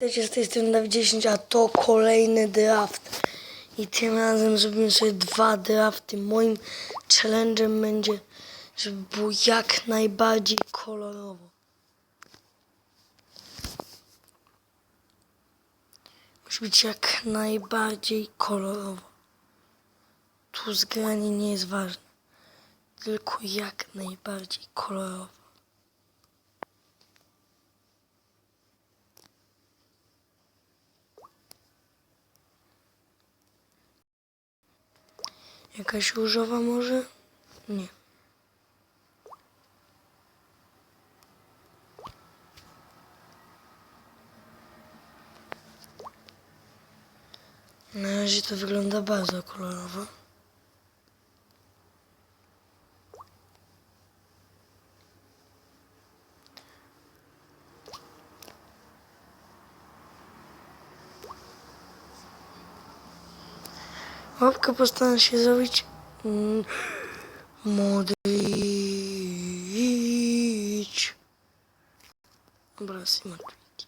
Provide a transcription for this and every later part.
Witajcie z tej strony Dawid 10, a to kolejny draft. I tym razem zrobimy sobie dwa drafty. Moim challenge'em będzie, żeby było jak najbardziej kolorowo. Musi być jak najbardziej kolorowo. Tu zgranie nie jest ważne. Tylko jak najbardziej kolorowo. Jakaś różowa może? Nie. Na razie to wygląda bardzo kolorowo. Łapkę postaram się zrobić. Modrić. Obraz i Modrić.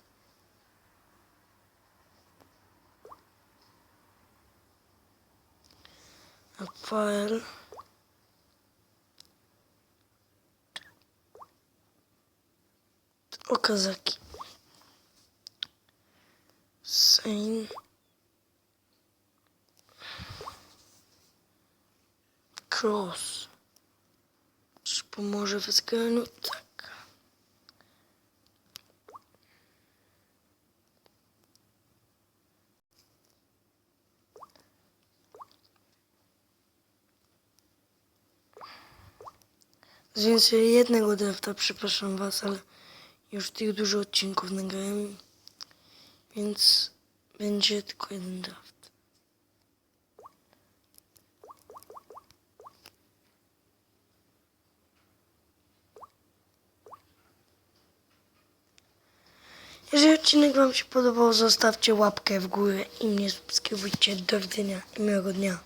Rafael. Okazaki. Sain. Cross. Czy pomoże w zgraniu? Tak. Z więcej jednego drafta, przepraszam was, ale już tych dużo odcinków nagrałem, więc będzie tylko jeden draft. Jeżeli odcinek Wam się podobał, zostawcie łapkę w górę i mnie subskrybujcie. Do widzenia i miłego dnia.